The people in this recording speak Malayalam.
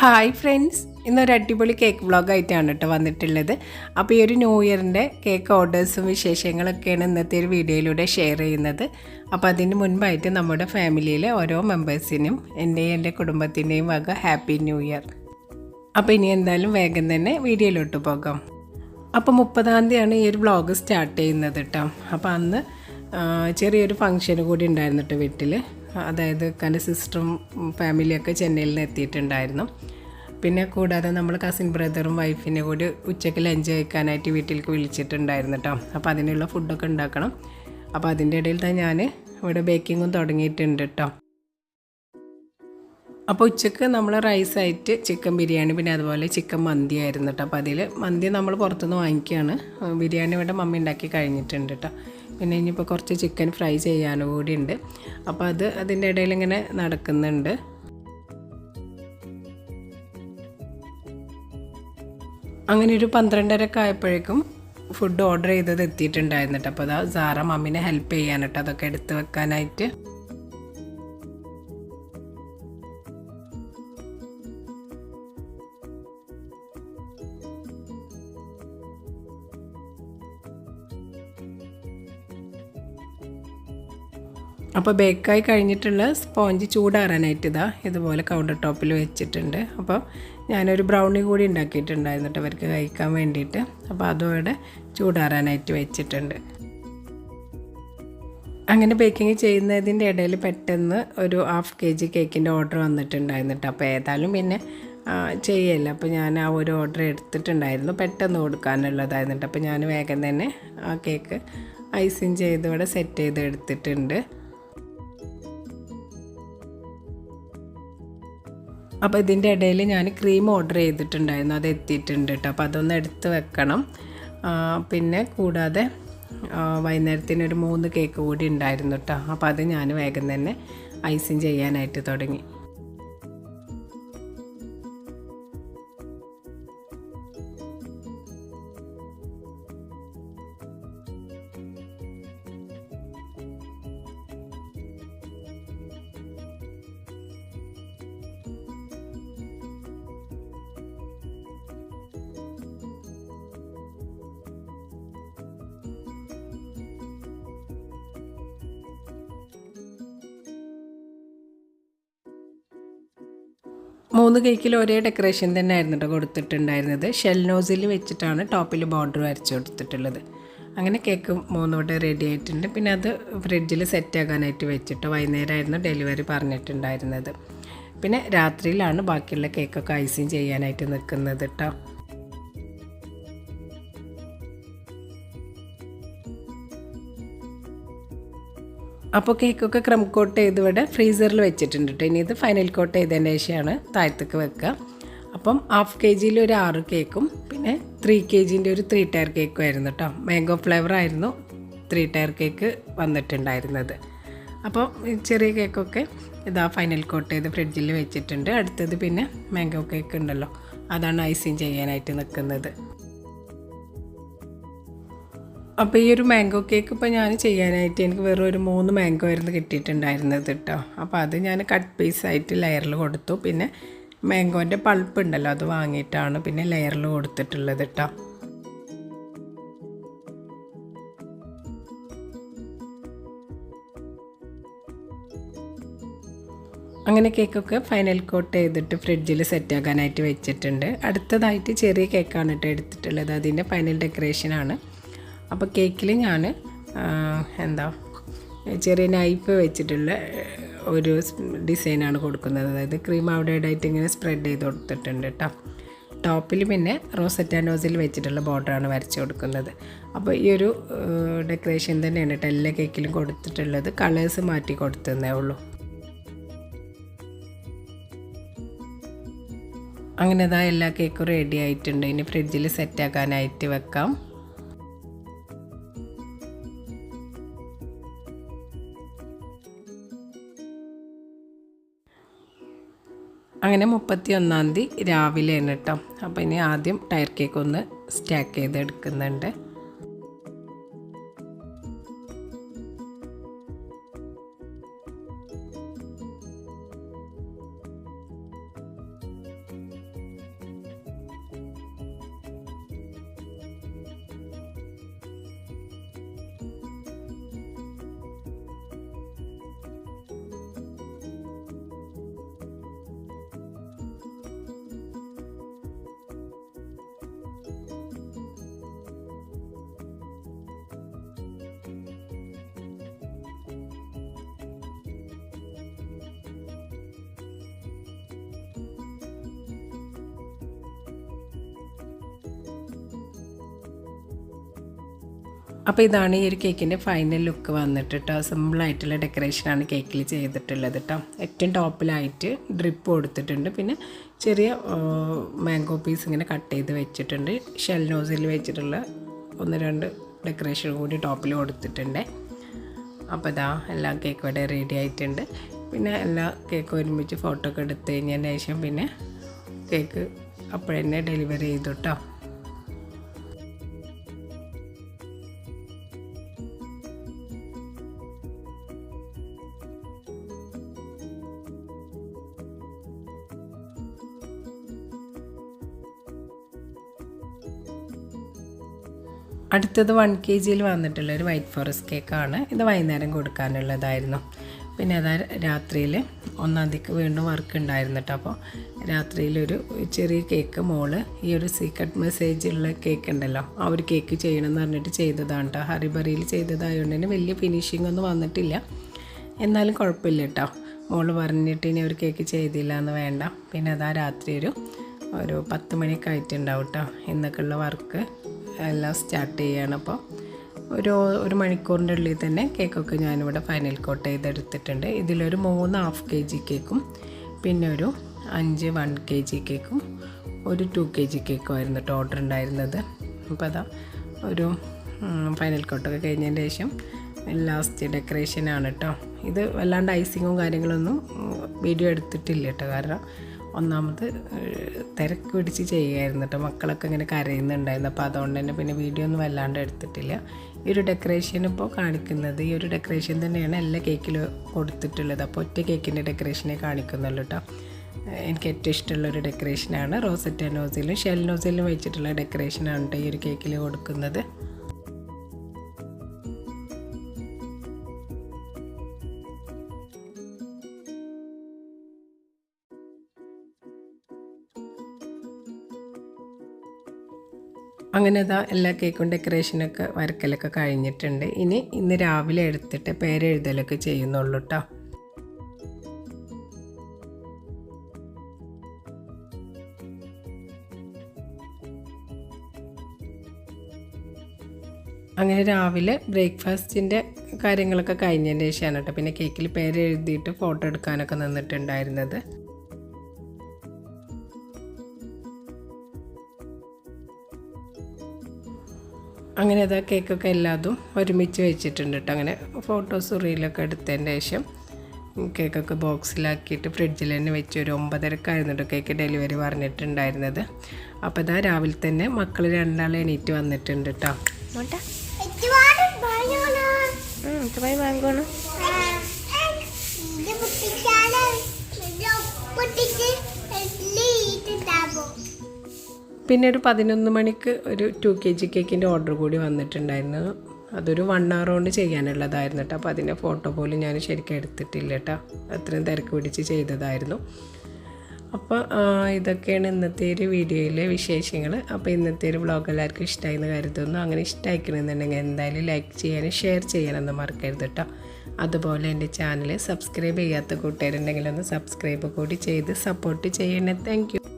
ഹായ് ഫ്രണ്ട്സ് ഇന്നൊരു അടിപൊളി കേക്ക് വ്ളോഗായിട്ടാണ് കേട്ടോ വന്നിട്ടുള്ളത്. അപ്പോൾ ഈ ഒരു ന്യൂ ഇയറിന്റെ കേക്ക് ഓർഡേഴ്സും വിശേഷങ്ങളൊക്കെയാണ് ഇന്നത്തെ ഒരു വീഡിയോയിലൂടെ ഷെയർ ചെയ്യുന്നത്. അപ്പോൾ അതിന് മുൻപായിട്ട് നമ്മുടെ ഫാമിലിയിലെ ഓരോ മെമ്പേഴ്സിനും എന്റെയും എന്റെ കുടുംബത്തിന്റെയും വക ഹാപ്പി ന്യൂ ഇയർ അപ്പോൾ ഇനി എന്തായാലും വേഗം തന്നെ വീഡിയോയിലോട്ട് പോകാം. അപ്പോൾ മുപ്പതാം തീയതിയാണ് ഈ ഒരു വ്ളോഗ് സ്റ്റാർട്ട് ചെയ്യുന്നത് കേട്ടോ അപ്പോൾ അന്ന് ചെറിയൊരു ഫംഗ്ഷന് കൂടി ഉണ്ടായിരുന്നു കേട്ടോ വീട്ടിൽ അതായത് എന്റെ സിസ്റ്ററും ഫാമിലിയൊക്കെ ചെന്നൈയിൽ നിന്ന് എത്തിയിട്ടുണ്ടായിരുന്നു. പിന്നെ കൂടാതെ നമ്മൾ കസിൻ ബ്രദറും വൈഫിനെ കൂടി ഉച്ചയ്ക്ക് ലഞ്ച് കഴിക്കാനായിട്ട് വീട്ടിലേക്ക് വിളിച്ചിട്ടുണ്ടായിരുന്നു കേട്ടോ അപ്പോൾ അതിനുള്ള ഫുഡൊക്കെ ഉണ്ടാക്കണം. അപ്പോൾ അതിന്റെ ഇടയിൽ തന്നെ ഞാൻ ഇവിടെ ബേക്കിങ്ങും തുടങ്ങിയിട്ടുണ്ട് കേട്ടോ അപ്പോൾ ഉച്ചയ്ക്ക് നമ്മൾ റൈസായിട്ട് ചിക്കൻ ബിരിയാണി പിന്നെ അതുപോലെ ചിക്കൻ മന്തി ആയിരുന്നു കേട്ടോ അപ്പോൾ അതിൽ മന്തി നമ്മൾ പുറത്തുനിന്ന് വാങ്ങിക്കുകയാണ്. ബിരിയാണി ഇവിടെ മമ്മി ഉണ്ടാക്കി കഴിഞ്ഞിട്ടുണ്ട് കേട്ടോ പിന്നെ ഇനിയിപ്പോൾ കുറച്ച് ചിക്കൻ ഫ്രൈ ചെയ്യാനും കൂടി ഉണ്ട് അപ്പോൾ അത് അതിന്റെ ഇടയിൽ ഇങ്ങനെ നടക്കുന്നുണ്ട്. അങ്ങനെ ഒരു പന്ത്രണ്ടരക്കെ ആയപ്പോഴേക്കും ഫുഡ് ഓർഡർ ചെയ്തത് എത്തിയിട്ടുണ്ടായിരുന്നു കേട്ടോ. അപ്പോൾ അതാ സാറ മമ്മിനെ ഹെൽപ്പ് ചെയ്യാൻ കേട്ടോ. അതൊക്കെ എടുത്ത് വെക്കാനായിട്ട്. അപ്പോൾ ബേക്കായി കഴിഞ്ഞിട്ടുള്ള സ്പോഞ്ച് ചൂടാറാനായിട്ട് ഇതാ ഇതുപോലെ കൗണ്ടർ ടോപ്പിൽ വെച്ചിട്ടുണ്ട്. അപ്പോൾ ഞാനൊരു ബ്രൗണി കൂടി ഉണ്ടാക്കിയിട്ടുണ്ടായിരുന്നു കേട്ടോ അവർക്ക് കഴിക്കാൻ വേണ്ടിയിട്ട്. അപ്പോൾ അതോടെ ചൂടാറാനായിട്ട് വെച്ചിട്ടുണ്ട്. അങ്ങനെ ബേക്കിംഗ് ചെയ്യുന്നതിന്റെ ഇടയിൽ പെട്ടെന്ന് ഒരു ഹാഫ് കെ ജി കേക്കിന്റെ ഓർഡർ വന്നിട്ടുണ്ടായിരുന്നു കേട്ടോ. അപ്പോൾ ഏതായാലും പിന്നെ ചെയ്യല്ല. അപ്പോൾ ഞാൻ ആ ഒരു ഓർഡർ എടുത്തിട്ടുണ്ടായിരുന്നു. പെട്ടെന്ന് കൊടുക്കാനുള്ളതായിരുന്നിട്ട് അപ്പോൾ ഞാൻ വേഗം തന്നെ ആ കേക്ക് ഐസിങ് ചെയ്ത് ഇവിടെ സെറ്റ് ചെയ്ത് എടുത്തിട്ടുണ്ട്. അപ്പോൾ ഇതിന്റെ ഇടയിൽ ഞാൻ ക്രീം ഓർഡർ ചെയ്തിട്ടുണ്ടായിരുന്നു. അത് എത്തിയിട്ടുണ്ട് കേട്ടോ അപ്പോൾ അതൊന്ന് എടുത്ത് വെക്കണം. പിന്നെ കൂടാതെ വൈകുന്നേരത്തിന് ഒരു മൂന്ന് കേക്ക് കൂടി ഉണ്ടായിരുന്നു കേട്ടോ അപ്പോൾ അത് ഞാൻ വേഗം തന്നെ ഐസിങ് ചെയ്യാനായിട്ട് തുടങ്ങി. മൂന്ന് കേക്കിൽ ഒരേ ഡെക്കറേഷൻ തന്നെ ആയിരുന്നു കേട്ടോ കൊടുത്തിട്ടുണ്ടായിരുന്നത്. ഷെൽ നോസിൽ വെച്ചിട്ടാണ് ടോപ്പിൽ ബോർഡർ വരച്ച് കൊടുത്തിട്ടുള്ളത്. അങ്ങനെ കേക്ക് മൂന്നോട്ട് റെഡി ആയിട്ടുണ്ട്. പിന്നെ അത് ഫ്രിഡ്ജിൽ സെറ്റ് ആക്കാനായിട്ട് വെച്ചിട്ട് വൈകുന്നേരമായിരുന്നു ഡെലിവറി പറഞ്ഞിട്ടുണ്ടായിരുന്നത്. പിന്നെ രാത്രിയിലാണ് ബാക്കിയുള്ള കേക്കൊക്കെ ഐസിങ് ചെയ്യാനായിട്ട് നിൽക്കുന്നത് കേട്ടോ അപ്പോൾ കേക്കൊക്കെ ക്രം കോട്ട് ചെയ്ത് ഇവിടെ ഫ്രീസറിൽ വെച്ചിട്ടുണ്ട് കേട്ടോ ഇനി ഇത് ഫൈനൽ കോട്ട് ചെയ്തതിന് ശേഷമാണ് താഴത്തേക്ക് വെക്കുക. അപ്പം ഹാഫ് കെ ജിയിൽ ഒരു ആറ് കേക്കും പിന്നെ ത്രീ കെ ജിന്റെ ഒരു ത്രീ ടയർ കേക്കും ആയിരുന്നു കേട്ടോ മാംഗോ ഫ്ലേവർ ആയിരുന്നു ത്രീ ടയർ കേക്ക് വന്നിട്ടുണ്ടായിരുന്നത്. അപ്പോൾ ചെറിയ കേക്കൊക്കെ ഇതാ ഫൈനൽ കോട്ട് ചെയ്ത് ഫ്രിഡ്ജിൽ വെച്ചിട്ടുണ്ട്. അടുത്തത് പിന്നെ മാംഗോ കേക്ക് ഉണ്ടല്ലോ. അതാണ് ഐസിങ് ചെയ്യാനായിട്ട് നിൽക്കുന്നത് അപ്പോൾ ഈ ഒരു മാംഗോ കേക്ക് ഇപ്പോൾ ഞാൻ ചെയ്യാനായിട്ട് എനിക്ക് വെറും ഒരു മൂന്ന് മാംഗോ ആയിരുന്നു കിട്ടിയിട്ടുണ്ടായിരുന്നത് കേട്ടോ അപ്പോൾ അത് ഞാൻ കട്ട് പീസായിട്ട് ലെയറിൽ കൊടുത്തു. പിന്നെ മാംഗോന്റെ പൾപ്പ് ഉണ്ടല്ലോ അത് വാങ്ങിയിട്ടാണ് പിന്നെ ലെയറിൽ കൊടുത്തിട്ടുള്ളത് കേട്ടോ അങ്ങനെ കേക്കൊക്കെ ഫൈനൽ കോട്ട് ചെയ്തിട്ട് ഫ്രിഡ്ജിൽ സെറ്റാക്കാനായിട്ട് വെച്ചിട്ടുണ്ട്. അടുത്തതായിട്ട് ചെറിയ കേക്കാണ് കേട്ടോ എടുത്തിട്ടുള്ളത്. അതിന്റെ ഫൈനൽ ഡെക്കറേഷനാണ് അപ്പോൾ കേക്കിൽ ഞാൻ എന്താ ചെറിയ നൈപ്പ് വെച്ചിട്ടുള്ള ഒരു ഡിസൈനാണ് കൊടുക്കുന്നത്. അതായത് ക്രീം അവിടെ ഇടായിട്ട് ഇങ്ങനെ സ്പ്രെഡ് ചെയ്ത് കൊടുത്തിട്ടുണ്ട് കേട്ടോ ടോപ്പിൽ പിന്നെ റോസറ്റാ നോസിൽ വെച്ചിട്ടുള്ള ബോർഡറാണ് വരച്ച് കൊടുക്കുന്നത്. അപ്പോൾ ഈ ഒരു ഡെക്കറേഷൻ തന്നെയാണ് കേട്ടോ എല്ലാ കേക്കിലും കൊടുത്തിട്ടുള്ളത്. കളേഴ്സ് മാറ്റി കൊടുത്തതേ ഉള്ളൂ. അങ്ങനെ ഇതാ എല്ലാ കേക്കും റെഡി ആയിട്ടുണ്ട്. ഇനി ഫ്രിഡ്ജിൽ സെറ്റാക്കാനായിട്ട് വെക്കാം. അങ്ങനെ മുപ്പത്തി ഒന്നാം തീയതി രാവിലെയാണ് കേട്ടോ അപ്പോൾ ഇനി ആദ്യം ടയർ കേക്ക് ഒന്ന് സ്റ്റാക്ക് ചെയ്ത് അപ്പോൾ ഇതാണ് ഈ ഒരു കേക്കിന്റെ ഫൈനൽ ലുക്ക് വന്നിട്ട് കേട്ടോ സിമ്പിളായിട്ടുള്ള ഡെക്കറേഷനാണ് കേക്കിൽ ചെയ്തിട്ടുള്ളത് കേട്ടോ ഏറ്റവും ടോപ്പിലായിട്ട് ഡ്രിപ്പ് കൊടുത്തിട്ടുണ്ട്. പിന്നെ ചെറിയ മാംഗോ പീസ് ഇങ്ങനെ കട്ട് ചെയ്ത് വെച്ചിട്ടുണ്ട്. ഷെൽ നോസിൽ വെച്ചിട്ടുള്ള ഒന്ന് രണ്ട് ഡെക്കറേഷൻ കൂടി ടോപ്പിൽ കൊടുത്തിട്ടുണ്ട്. അപ്പോൾ ഇതാ എല്ലാ കേക്കും ഇവിടെ റെഡി ആയിട്ടുണ്ട്. പിന്നെ എല്ലാ കേക്കും ഒരുമിച്ച് ഫോട്ടോ ഒക്കെ എടുത്ത് കഴിഞ്ഞതിന് ശേഷം പിന്നെ കേക്ക് അപ്പോഴന്നെ ഡെലിവറി ചെയ്തു കേട്ടോ അടുത്തത് വൺ കെ ജിയിൽ വന്നിട്ടുള്ള ഒരു വൈറ്റ് ഫോറസ്റ്റ് കേക്കാണ് ഇത് വൈകുന്നേരം കൊടുക്കാനുള്ളതായിരുന്നു. പിന്നെ അതാ രാത്രിയിൽ ഒന്നാം തീയതിക്ക് വീണ്ടും വർക്ക് ഉണ്ടായിരുന്നു അപ്പോൾ രാത്രിയിലൊരു ചെറിയ കേക്ക് മോൾ ഈ ഒരു സീക്രട്ട് മെസ്സേജ് ഉള്ള കേക്ക് ഉണ്ടല്ലോ ആ ഒരു കേക്ക് ചെയ്യണമെന്ന് പറഞ്ഞിട്ട് ചെയ്തതാണ് കേട്ടോ ഹറിബറിയിൽ ചെയ്തതായതുകൊണ്ട് തന്നെ വലിയ ഫിനിഷിംഗ് ഒന്നും വന്നിട്ടില്ല. എന്നാലും കുഴപ്പമില്ല കേട്ടോ മോൾ പറഞ്ഞിട്ട് ഇനി ഒരു കേക്ക് ചെയ്തില്ല എന്ന് വേണ്ട. പിന്നെ അതാ രാത്രി ഒരു ഒരു പത്ത് മണിയൊക്കെ ആയിട്ടുണ്ടാവും കേട്ടോ ഇന്നൊക്കെയുള്ള വർക്ക് എല്ലാം സ്റ്റാർട്ട് ചെയ്യുകയാണ് അപ്പോൾ ഒരു ഒരു മണിക്കൂറിന്റെ ഉള്ളിൽ തന്നെ കേക്കൊക്കെ ഞാനിവിടെ ഫൈനൽ കോട്ട് ചെയ്തെടുത്തിട്ടുണ്ട്. ഇതിലൊരു മൂന്ന് ഹാഫ് കെ ജി കേക്കും പിന്നെ ഒരു അഞ്ച് വൺ കെ ജി കേക്കും ഒരു ടു കെ ജി കേക്കും ആയിരുന്നു കേട്ടോ ഓർഡർ ഉണ്ടായിരുന്നത്. അപ്പോൾ അതാ ഒരു ഫൈനൽ കോട്ടൊക്കെ കഴിഞ്ഞതിന് ശേഷം ലാസ്റ്റ് ഡെക്കറേഷനാണ് കേട്ടോ. ഇത് വല്ലാണ്ട് ഐസിങ്ങും കാര്യങ്ങളൊന്നും വീഡിയോ എടുത്തിട്ടില്ല കേട്ടോ. കാരണം ഒന്നാമത് തിരക്ക് പിടിച്ച് ചെയ്യുമായിരുന്നു കേട്ടോ. മക്കളൊക്കെ ഇങ്ങനെ കരയുന്നുണ്ടായിരുന്നു. അപ്പോൾ അതുകൊണ്ട് തന്നെ പിന്നെ വീഡിയോ ഒന്നും വല്ലാണ്ട് എടുത്തിട്ടില്ല. ഈ ഒരു ഡെക്കറേഷൻ ഇപ്പോൾ കാണിക്കുന്നത് ഈ ഒരു ഡെക്കറേഷൻ തന്നെയാണ് എല്ലാ കേക്കിലും കൊടുത്തിട്ടുള്ളത്. അപ്പോൾ ഒറ്റ കേക്കിന്റെ ഡെക്കറേഷനെ കാണിക്കുന്നുള്ളൂ കേട്ടോ. എനിക്ക് ഏറ്റവും ഇഷ്ടമുള്ള ഒരു ഡെക്കറേഷനാണ് റോസറ്റ നോസിലും ഷെൽ നോസിലും വെച്ചിട്ടുള്ള ഡെക്കറേഷനാണ് കേട്ടോ ഈ ഒരു കേക്കിൽ കൊടുക്കുന്നത്. അങ്ങനെ ഇതാ എല്ലാ കേക്കും ഡെക്കറേഷനൊക്കെ വരക്കലൊക്കെ കഴിഞ്ഞിട്ടുണ്ട്. ഇനി ഇന്ന് രാവിലെ എടുത്തിട്ട് പേരെഴുതലൊക്കെ ചെയ്യുന്നുള്ളൂ കേട്ടോ അങ്ങനെ രാവിലെ ബ്രേക്ക്ഫാസ്റ്റിന്റെ കാര്യങ്ങളൊക്കെ കഴിഞ്ഞതിന് ശേഷമാണ് കേട്ടോ പിന്നെ കേക്കിൽ പേര് എഴുതിയിട്ട് ഫോട്ടോ എടുക്കാനൊക്കെ നിന്നിട്ടുണ്ടായിരുന്നത്. അങ്ങനെ അതാ കേക്കൊക്കെ എല്ലാതും ഒരുമിച്ച് വെച്ചിട്ടുണ്ട് കേട്ടോ അങ്ങനെ ഫോട്ടോസ് റീലൊക്കെ എടുത്തതിന് ശേഷം കേക്കൊക്കെ ബോക്സിലാക്കിയിട്ട് ഫ്രിഡ്ജിൽ തന്നെ വെച്ച് ഒരു ഒമ്പതരക്കായിരുന്നു കേട്ടോ കേക്ക് ഡെലിവറി പറഞ്ഞിട്ടുണ്ടായിരുന്നത് അപ്പോൾ ഇതാ രാവിലെ തന്നെ മക്കൾ രണ്ടാൾ എണീറ്റ് വന്നിട്ടുണ്ട് കേട്ടോ വാങ്ങണം പിന്നെ ഒരു പതിനൊന്ന് മണിക്ക് ഒരു ടു കെ ജി കേക്കിന്റെ ഓർഡർ കൂടി വന്നിട്ടുണ്ടായിരുന്നു. അതൊരു വൺ അവർ കൊണ്ട് ചെയ്യാനുള്ളതായിരുന്നു കേട്ടോ അപ്പോൾ അതിന്റെ ഫോട്ടോ പോലും ഞാൻ ശരിക്കും എടുത്തിട്ടില്ല കേട്ടോ അത്രയും തിരക്ക് പിടിച്ച് ചെയ്തതായിരുന്നു. അപ്പോൾ ഇതൊക്കെയാണ് ഇന്നത്തെ ഒരു വീഡിയോയിലെ വിശേഷങ്ങൾ അപ്പോൾ ഇന്നത്തെ ഒരു വ്ളോഗ് എല്ലാവർക്കും ഇഷ്ടമായി എന്ന് കരുതുന്നു. അങ്ങനെ ഇഷ്ടമായിക്കണമെന്നുണ്ടെങ്കിൽ എന്തായാലും ലൈക്ക് ചെയ്യാനും ഷെയർ ചെയ്യാനൊന്നും മറക്കരുത് കേട്ടോ അതുപോലെ എന്റെ ചാനൽ സബ്സ്ക്രൈബ് ചെയ്യാത്ത കൂട്ടുകാരുണ്ടെങ്കിൽ ഒന്ന് സബ്സ്ക്രൈബ് കൂടി ചെയ്ത് സപ്പോർട്ട് ചെയ്യണേ. താങ്ക്